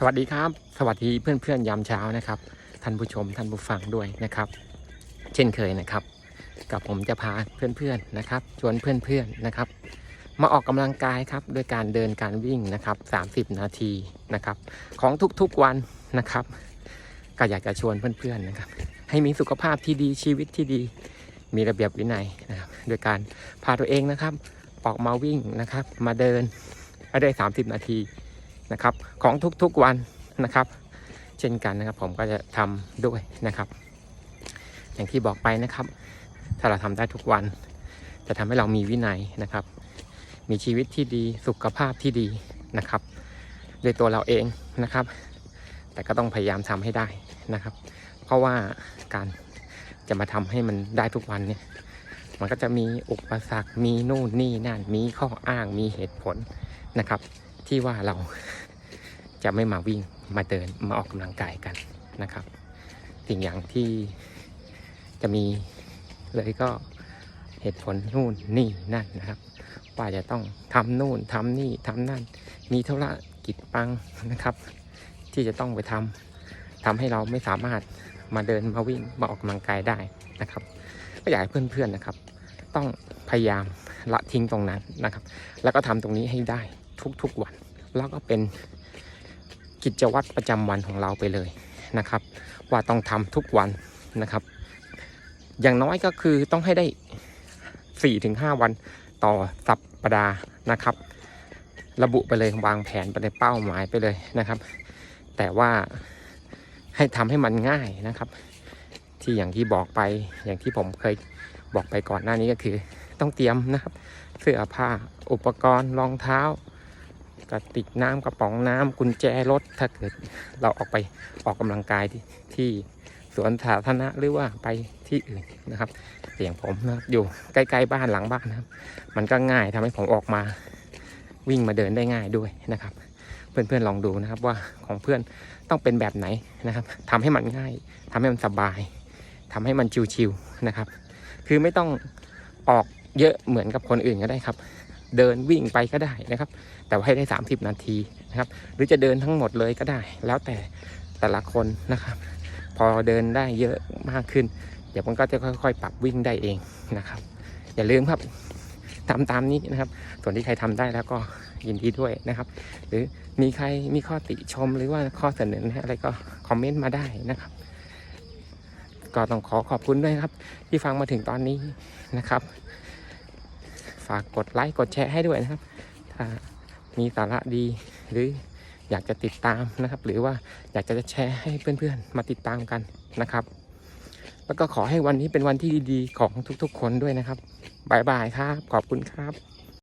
สวัสดีครับ สวัสดีเพื่อนๆยามเช้านะครับ ท่านผู้ชมท่านผู้ฟังด้วยนะครับ เช่นเคยนะครับ กับผมจะพาเพื่อนๆนะครับ ชวนเพื่อนๆนะครับ มาออกกำลังกายครับด้วยการเดินการวิ่งนะครับ30 นาทีนะครับ ของทุกๆวันนะครับ ก็อยากจะชวนเพื่อนๆนะครับ ให้มีสุขภาพที่ดีชีวิตที่ดี มีระเบียบวินัยนะครับโดยการพาตัวเองนะครับออกมาวิ่งนะครับ มาเดินให้ได้ 30 นาที นะครับของทุกๆวันนะครับ เช่นกันนะครับผมก็จะทำด้วยนะครับ อย่างที่บอกไปนะครับ ถ้าเราทำได้ทุกวัน จะทำให้เรามีวินัยนะครับ มีชีวิตที่ดีสุขภาพที่ดีนะครับโดยตัวเราเองนะครับ แต่ก็ต้องพยายามทำให้ได้นะครับ เพราะว่าการจะมาทำให้มันได้ทุกวันเนี่ยมันก็จะมีอุปสรรค มีนู่นนี่นั่น มีข้ออ้าง มีเหตุผลนะครับ ที่ว่าเราจะไม่มาวิ่งมาเดินมาออกกำลังกายกันนะครับ สิ่งอย่างที่จะมีเลยก็เหตุผลนู่นนี่นั่นนะครับว่าจะต้องทำนู่นทำนี่ทำนั่น มีธุรกิจปังนะครับ ที่จะต้องไปทำทำให้เราไม่สามารถมาเดินมาวิ่งมาออกกำลังกายได้นะครับ ก็อยากให้เพื่อนๆนะครับ ต้องพยายามละทิ้งตรงนั้นนะครับ แล้วก็ทำตรงนี้ให้ได้ทุกๆวัน แล้วก็เป็นกิจวัตรประจำวันของเราไปเลยนะครับ ว่าต้องทำทุกวันนะครับ อย่างน้อยก็คือต้องให้ได้ 4-5 วันต่อสัปดาห์นะครับ ระบุไปเลยวางแผนไปเลยเป้าหมายไปเลยนะครับ แต่ว่าให้ทำให้มันง่ายนะครับ ที่อย่างที่บอกไปอย่างที่ผมเคยบอกไปก่อนหน้านี้ก็คือ ต้องเตรียมนะครับ เสื้อผ้าอุปกรณ์รองเท้า กระติกน้ำกระป๋องน้ำกุญแจรถถ้าเกิดเราออกไปออกกำลังกายที่ที่สวนสาธารณะหรือว่าไปที่อื่นนะครับแต่อย่างผมนะอยู่ใกล้ๆบ้านหลังบ้านนะครับ มันก็ง่ายทำให้ผมออกมาวิ่งมาเดินได้ง่ายด้วยนะครับ เพื่อนๆลองดูนะครับว่าของเพื่อนต้องเป็นแบบไหนนะครับทำให้มันง่ายทำให้มันสบายทำให้มันชิวๆนะครับ คือไม่ต้องออกเยอะเหมือนกับคนอื่นก็ได้ครับ เดินวิ่งไปก็ได้นะครับ แต่ว่าให้ได้ 30 นาทีนะครับ หรือจะเดินทั้งหมดเลยก็ได้ แล้วแต่แต่ละคนนะครับ พอเดินได้เยอะมากขึ้น เดี๋ยวมันก็จะค่อย ๆ ปรับวิ่งได้เองนะครับ อย่าลืมครับทำตามนี้นะครับ ส่วนที่ใครทำได้แล้วก็ยินดีด้วยนะครับ หรือมีใครมีข้อติชมหรือว่าข้อเสนอแนะอะไรก็คอมเมนต์มาได้นะครับ ก็ต้องขอขอบคุณด้วยครับ ที่ฟังมาถึงตอนนี้นะครับ ฝากกดไลค์กดแชร์ให้ด้วยนะครับ ถ้ามีสาระดีหรืออยากจะติดตามนะครับ หรือว่าอยากจะแชร์ให้เพื่อนๆ มาติดตามกันนะครับ แล้วก็ขอให้วันนี้เป็นวันที่ดีๆ ของทุกๆ คนด้วยนะครับบายบายครับ ขอบคุณครับ